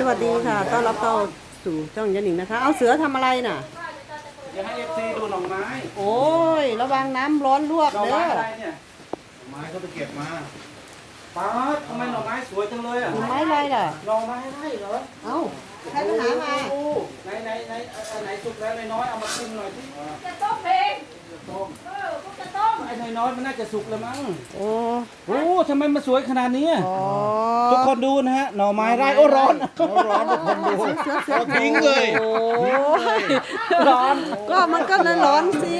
สวัสดีค่ะต้อนรับเข้าสู่ช่องยันหนิงนะคะ เอาเสือทำอะไรน่ะเดี๋ยวให้เอฟซีดูหน่อไม้โอ้ย ระวังน้ำร้อนลวกหน่อเด้ไม้ออะไรเนี่ยไม้เขาไปเก็บมาป๊าดทำไมหน่อไม้สวยจังเลยอะหน่อไม้อะไรล่ะ หน่อไม้ไร่เหรอเอ้าใครไปหามาโอ้โหไหนไหนไหนอันไหนสุกแล้วน้อยๆเอามาชิมหน่อยสิจะต้มเองต้มเออพวกจะต้มไอ้น้อยๆมันน่าจะสุกแล้วมั้งโอ้โอ้ทำไมมันสวยขนาดนี้อะอ๋อทุกคนดูนะฮะหน่อไม้ไร่โอ้ร้อนร้อนทุกคนดูเสือเสือเอาทิ้งเลยโอ้ยร้อน ก็มันก็เลยร้อนสิ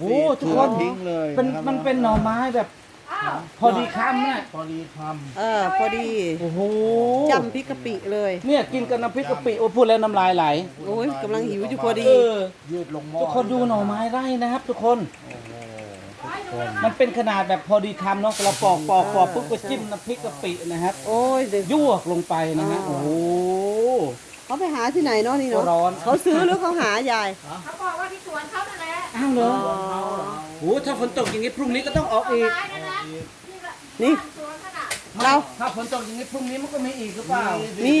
โอ้ทุกคนทิ้งเลยเป็นมันเป็นหน่อไม้แบบอ้าวพอดีคำน่ะพอดีทเออพอดีโอ้โหจำพริกกะปิเลยเนี่ยกินกับน้ำพริกกะปิโอ้พูดแล้วน้ำลายไหลโอ้ยกำลังหิวอยู่พอเอดีอำยืดลงหม้อทุกคนดูหน่อไม้ไร่นะครับ ทุกคนโอ้โห มันเป็นขนาดแบบพอดีคำเนาะเราปอกปอกปอกปุ๊บก็จิ้มน้ำพริกกะปินะครับโอ้ยเด็กยวกลงไปนะฮะอ๋อโอ้โห เขาไปหาที่ไหนเนาะนี่เนาะร้อน เขาซื้อหรือเขาหายายเขาบอกว่าที่สวนเขานั่นแหละอ้าวเหรออ๋อโอ้โหถ้าฝนตกอย่างนี้พรุ่งนี้ก็ต้องออกอีกต้นไม้นั่นนะที่แบบนี่บ้าสวน ขนาดเรา ถ้าฝนตกอย่างนี้พรุ่งนี้มันก็มีอีกหรือเปล่ามี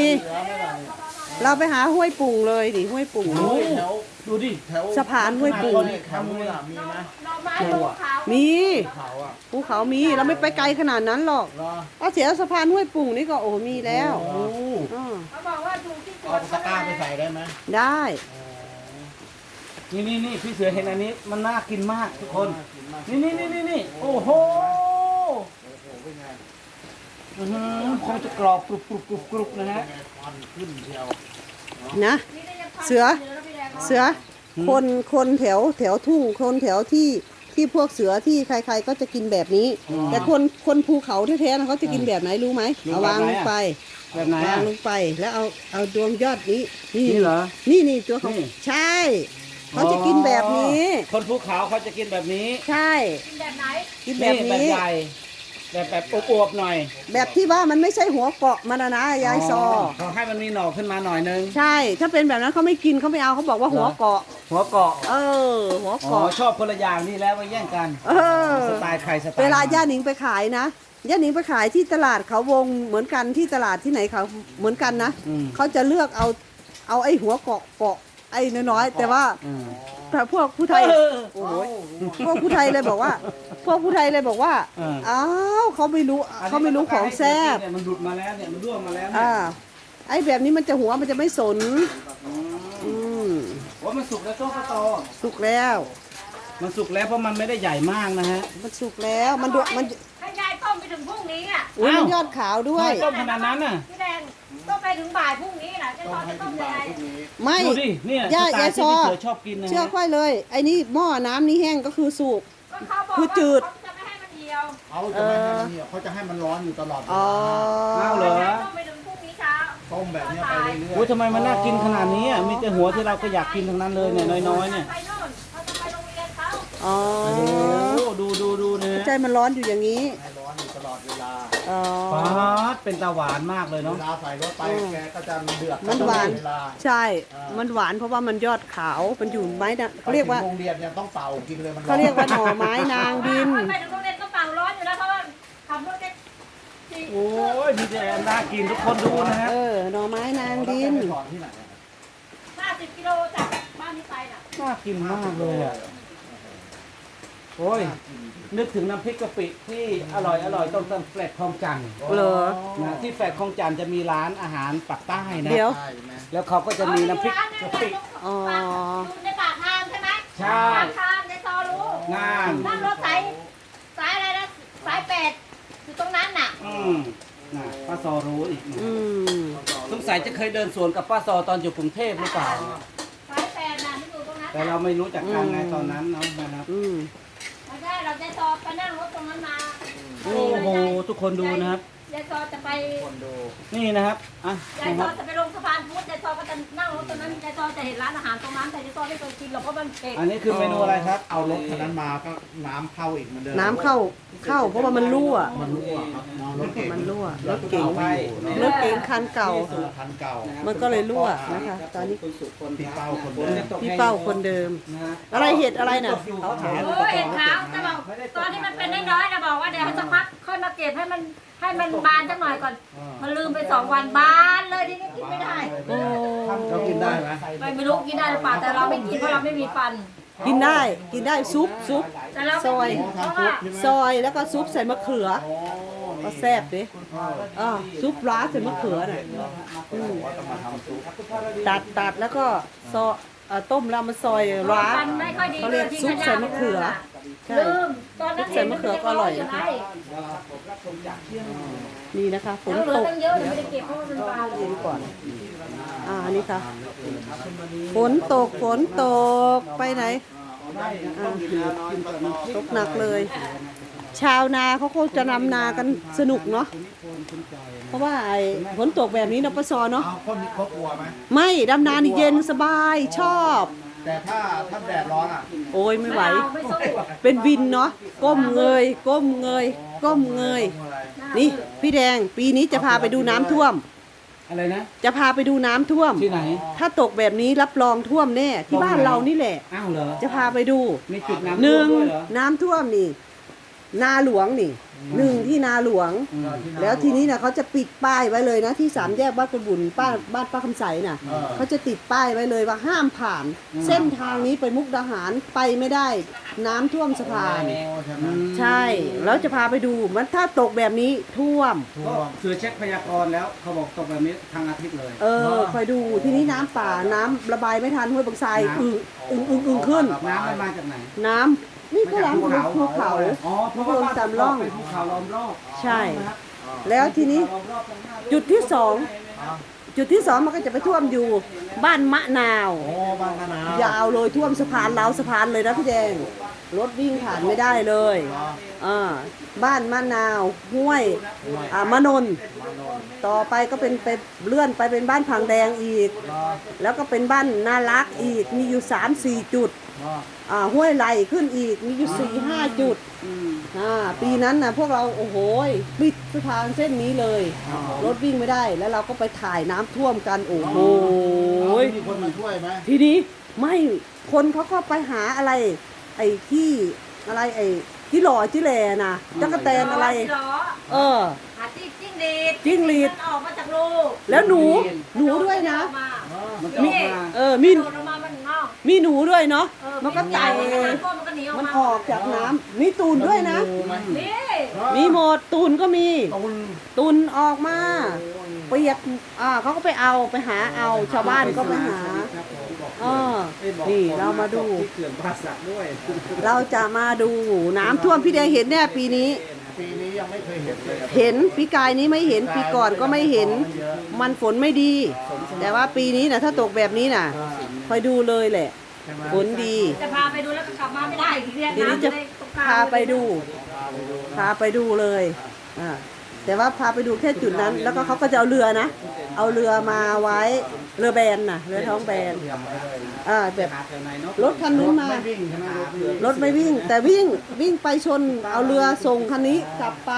เราไปหาห้วยปุ่งเลยดิห้วยปุ่ง โอ้ยแถวดูดิแถวสะพานห้วยปุ่งพอดีคำเลยมีไหมหน่อไม้ลงเขามี เขาอะภูเขามีเราไม่ไปไกลขนาดนั้นหรอกรอเอาเสียสะพานห้วยปุ่งนี่ก็โอ้มีแล้วโอ้อ้อเขาบอกว่าอยู่ที่สวเอานตะเขากร้านั่นไปแหละใส่ได้ไหมได้ นี่นี่นี่พี่เสือเห็นอันนี้มันน่ากินมากทุกคน นี่นี่นี่นี่นี่โอ้โห โอ้โหเป็นไง อื้อหือคงจะกรอบกรุบกรุบกรุบกรุบนะฮะเป็นไงควันขึ้นเชียวนะนี่ได้ยังพันเสือแล้วพี่แดงเสือคนคนแถวแถวทุ่งคนแถวที่ที่พวกเสือที่ใคร ๆ ก็จะกินแบบนี้ แต่คนคนภูเขาแท้ๆนะเขาจะกินแบบไหนรู้ไหมเอาวางลงไปแบบไหนวางอะลงไปแล้วเอาเอาดวงยอดนี้นี่นี่เหรอนี่นี่ตัวเขานี่ใช่ เขาจะกินแบบนี้ คนภูเขาเขาจะกินแบบนี้ ใช่ กินแบบไหนกินแบบแบบนี้ใหญ่ แบบแบบอวบๆหน่อยแบบที่ว่ามันไม่ใช่หัวเกาะมันนะนะยายซอ เขาให้มันมีหน่อขึ้นมาหน่อยนึง ใช่ ถ้าเป็นแบบนั้นเขาไม่กินเขาไม่เอาเขาบอกว่าหัวเกาะ หัวเกาะ เออ หัวอ๋อเกาะ ชอบคนละอย่างนี่แล้วมาแย่งกันเออ สไตล์ใครสไตล์เวลามันย่าหนิงไปขายนะย่าหนิงไปขายที่ตลาดเขาวงเหมือนกันที่ตลาดที่ไหนเขาเหมือนกันนะอืมเขาจะเลือกเอาเอาไอ้หัวเกาะเกาะไอ้น้อยๆแต่ว่าอืมแต่ พวกผู้ไทย เออโอ้โหพวกผู้ไทยเลยบอกว่า พวกผู้ไทยเลยบอกว่าเออ อ้าวเขาไม่รู้เขาไม่รู้ของแซ่บเนี่ยมันหลุดมาแล้วเนี่ยมันร่วงมาแล้วเนี่ยอ่าไอ้แบบนี้มันจะหัวมันจะไม่สน อืมว่ามันสุกแล้วโต๊ะข้าวตอสุกแล้ว มันสุกแล้วเพราะมันไม่ได้ใหญ่มากนะฮะ มันสุกแล้วมันดวมันให้ยายต้มไปถึงพรุ่งนี้อะอุ้ยอ้าว มันยอดขาวด้วยทำไมต้มขนาดนั้นน่ะ พี่แดงต้มไปถึงบ่ายพรุ่งนี้นะจะ ต้ต้อมให้จะต้ถึมงยังบ่ายไงพรุ่งนี้ ไม่ดูดิเนี่ยย่าสไตล์ย่าที่ซอพี่เสือชอบกินนะฮะเชื่อค่อยเลย ไอ้นี่หม้อน้ำนี่แห้งก็คือสุก ก็เขาบอกคือว่าจืดเขาจะไม่ให้มันเหี่ยวเขาจะไม่ให้มันเนี่ยเขาจะให้มันร้อนอยู่ตลอดเวอ๋อลาอ้าวเหรอ ต้มไปถึงพรุ่งนี้เช้าต้มแบบเนี้ยไปเรื่อยโอ้ยทำไมมันน่ากินขนาดนี้อะมีแต่หัวที่เราก็อยากกินทั้งนั้นเลยเนี่ยน้อยๆเนี่ยไปโน่นเขาจะไปโรงเรียนเขาอ๋อโอ้โหดูดูดูนะฮะใจมันร้อนอยู่อย่างนี้ ๆให้ร้ อนอยู่ตลอดเวลาอ๋อป๊าดเป็นตาหวานมากเลยเวเนาะลาใส่รถไปแกก็จะเดือดมันหวาน เวลา ใช่มันหวานเพราะว่ามันยอดขาว มันอยู่ไม้นะเขาเรียกว่าไปถึงโรงเรียนเนี่ยต้องเป่ากินเลยมันเขาเรียกว่าหน่อไม้นางดิน ไปถึงโรงเรียนก็เป่าร้อนอยู่แล้วเพราะว่าขับรถได้สี่โอ้ยมีแต่น่ากินทุกคนดูนะฮะเออ หน่อไม้นางแล้วดิแกนไปสอนที่ไหนอะห้าสิบกิโลจากบ้านนี้ไปน่ะน่ากินมากเลยอะ โอ้ย นึกถึงน้ำพริกกะปิที่อร่อยอร่อยต้องต้องแฟลตคลองจันทร์เหรอ นะที่แฟลตคลองจันทร์จะมีร้านอาหารปักใต้นะเดี๋ยว ใช่ไหมแล้วเขาก็จะมีน้ำพริกกะปิ อ๋อ อยู่ในปากทางใช่ไหมใช่ ปากทางในซอรู้งานนั่งรถสายสายอะไรนะสายแปดอยู่ตรงนั้นน่ะ อืมนะป้าซอรู้อีกนะอืม สงสัยจะเคยเดินสวนกับป้าซอตอนอยู่กรุงเทพหรือเปล่า สายแปดน่ะที่อยู่ตรงนั้นแต่เราไม่รู้จักกันไงตอนนั้นเนาะนะครับอืมไม่ได้ เราจะซอไปนั่งรถตรงนั้นมา โอ้โห ทุกคนดูนะครับ ยายซอจะไปคนดูนี่นะครับอะยายนะซคอรับ จะไปลงสะพานพุทธยายซอก็จะนั่งรถตรงนั้นยายซอจะเห็นร้านอาหารตรงนั้นแต่ยายซอไม่เคยกินหรอกเพราะมันเผ็ดอันนี้คือเมนูอะไรครับ เอารถคันนั้นมาก็น้ำเข้าอีกเหมือนเดิมน้ำเข้าเข้าเพราะว่ามันรั่ว มันรั่วครับน้องรถเก่งมันรั่วรรถถเก๋เก่งงไปรถเก๋งคันเก่าเออคันเก่า มันก็เลยรั่วนะคะตอนนี้คุณสุคนพี่เป้าคนเดิม พี่เป้าคนเดิมนะฮะอะไรเห็ดอะไรน่ะเขาถามโอ้เห็นขาวจะบอกตอนที่มันเป็นน้อยๆนะบอกว่าเดี๋ยวให้สักพักค่อยมาเก็บให้มัน ให้มันบานสักหน่อยก่อน มันลืมไปสองวันบานเลยทีนี้กินไม่ได้โอ้เรากินได้ไหมไม่ไม่รู้กินได้หรือเปล่าแต่เราไม่กินเพราะเราไม่มีฟัน กินได้กินได้ซุปซุปแต่เราไม่กินเพราะว่าซอยแล้วก็ซุปใส่มะเขือ ก็แซ่บดิอ่าซุปร้าใส่มะเขือน่ะอืมตัดตัดแล้วก็ซอเอ่อต้มแล้วมาซอยร้า ฟันไม่ค่อยดีเขาเรียกซุปใส่มะเขือใช่ ลืมตอนนั้นซุปใส่มะเขือก็อร่อยเห็นนะมันคะจะงนี่นะคะฝอนยู่ไหนตกแล้วเหลือตั้งเยอะเดี๋ยวไม่ได้เก็บเพราะว่ามันบานเลยเย็นก่อน อ่าอันนี้ค่ะ ฝนตกฝนตกไปไหนอ่าตกหนักเลย ชาวนาเขาคงจะนำนากันสนุกเนาะเพราะว่าไอ้ฝนตกแบบนี้เนาะปะซอเนาะ เอาคนนี้เขากลัวไหมไม่ดำนานี่เย็นสบายชอบ แต่ถ้าถ้าแดดร้อนอะโอ้ยไม่ไหวเอาไม่สู้เป็นวินเนาะก้มเงย ก้มเงย ก้มเงยนี่ พี่แดงปีนี้จะพาไปดูน้ำท่วม อะไรนะ จะพาไปดูน้ำท่วม ที่ไหน ถ้าตกแบบนี้รับรองท่วมแน่ที่บ้านเรานี่แหละ อ้าวเหรอ จะพาไปดูมีจุดน้ำหนึ่งท่วมด้วยเหรอ น้ำท่วมนี่ นาหลวงนี่หนึ่งที่นาหลวงอืมแล้วทีนี้นะเขาจะปิดป้ายไว้เลยนะ ที่สามแยกบ้านกระบุญป้าบ้านป้าคำใสน่ะเออเขาจะติดป้ายไว้เลยว่าห้ามผ่าน เส้นทางนี้ไปมุกดาหารไปไม่ได้ น้ำท่วมสะพานโอ้ใช่ไหมใช่แล้วจะพาไปดูมันถ้าตกแบบนี้ท่วมก็เสือเช็คพยากรณ์แล้วเขาบอกตกแบบนี้ทางอาทิตย์เลย เออคอยดูทีนี้น้ำป่าน้ำระบายไม่ทันห้วยบางไทรอึ่งอึ่งอึ่งอึ่งขึ้น น้ำมันมาจากไหนน้ำ นี่ก็ล้างของภูเขา อ๋อเพราะว่าบ้านตามร่อง เป็นภูเขาล้อมรอบใช่ แล้วทีนี้ล้อมรอบทั้งห้าจุดที่สองจุดที่สองมันก็จะไปท่วมอยู่บ้านมะนาวโอ้บางนานายาวเลยท่วมสะพานราวสะพานเลยนะพี่แดงรถวิ่งผ่านไม่ได้เลยอ่าบ้านมะนาวห้วยอ่ามะนนต่อไปก็เป็นไปเลื่อนไปเป็นบ้านพังแดงอีก แล้วก็เป็นบ้านนารักอีกมีอยู่สามสี่จุด อ่าห้วยไหลขึ้นอีกมีอยู่สี่ห้าจุดอ่าปีนั้นนะพวกเราโอ้โหปิดสะพานเส้นนี้เลยรถวิ่งไม่ได้แล้วเราก็ไปถ่ายน้ำท่วมกันโอ้โหมีคนมาช่วยไหมทีนี้ไม่คนเขาก็ไปหาอะไร ไอ้ที่อะไรไอ้ที่หล่อที่แหลนะจักรแตนอะไรเหรอเออ หาจิ้งจิ้งหรีดจิ้งหรีด มันออกมาจากรูแล้วหนูหนูด้วยนะออกมามันจะออกมา เออมี โดดออกมา มันงอกมีหนูด้วยเนาะ เออมันก็ไต่ มันก็มันก็หนีออกมันมาออกจากน้ำมีตูนด้วยนะ นี่มีหมดตูนก็มีตุนตูนออกมาเปียกอ่าเขาก็ไปเอาไปหาเอาชาวบ้านก็ไปหาเออนี่เรามาดู ที่เขื่อนป่าสักด้วย เราจะมาดูน้ำท่วมพี่แดงเห็นแน่ปีนี้ ปีนี้ยังไม่เคยเห็นเลยเห็นปีกายนี้ไม่เห็นปีก่อนก็ไม่เห็น มันฝนไม่ดี แต่ว่าปีนี้นะถ้าตกแบบนี้นะคอยดูเลยแหละฝนดี จะพาไปดูแล้วก็กลับมาไม่ได้อีกเรียนทีนี้น้ำจะในตรงกลางพาไปดู พาไปดูเลยอ่า แต่ว่าพาไปดูแค่จุดนั้น แล้วก็เขาก็จะเอาเรือนะ เอาเรือมาไว้เรือแบนน่ะเรือท้องแบนอ่าแบบรถคันนู้นมารถไม่วิ่ง แต่วิ่งวิ่งไปชน เอาเรือส่งคันนี้กลับไป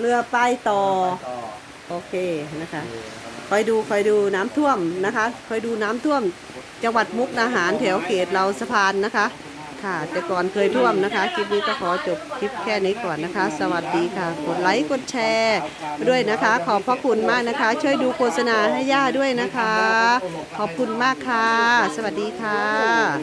เรือไปต่อต่อโอเคนะคะคอยดูคอยดูน้ำท่วมนะคะคอยดูน้ำท่วมจังหวัดมุกดาหารแถวเขตเราสะพานนะคะ ค่ะ แต่ก่อนเคยท่วมนะคะ คลิปนี้ก็ขอจบคลิปแค่นี้ก่อนนะคะ สวัสดีค่ะ กดไลค์กดแชร์ด้วยนะคะ ขอบพระคุณมากนะคะ ช่วยดูโฆษณาให้ย่าด้วยนะคะ ขอบคุณมากค่ะ สวัสดีค่ะ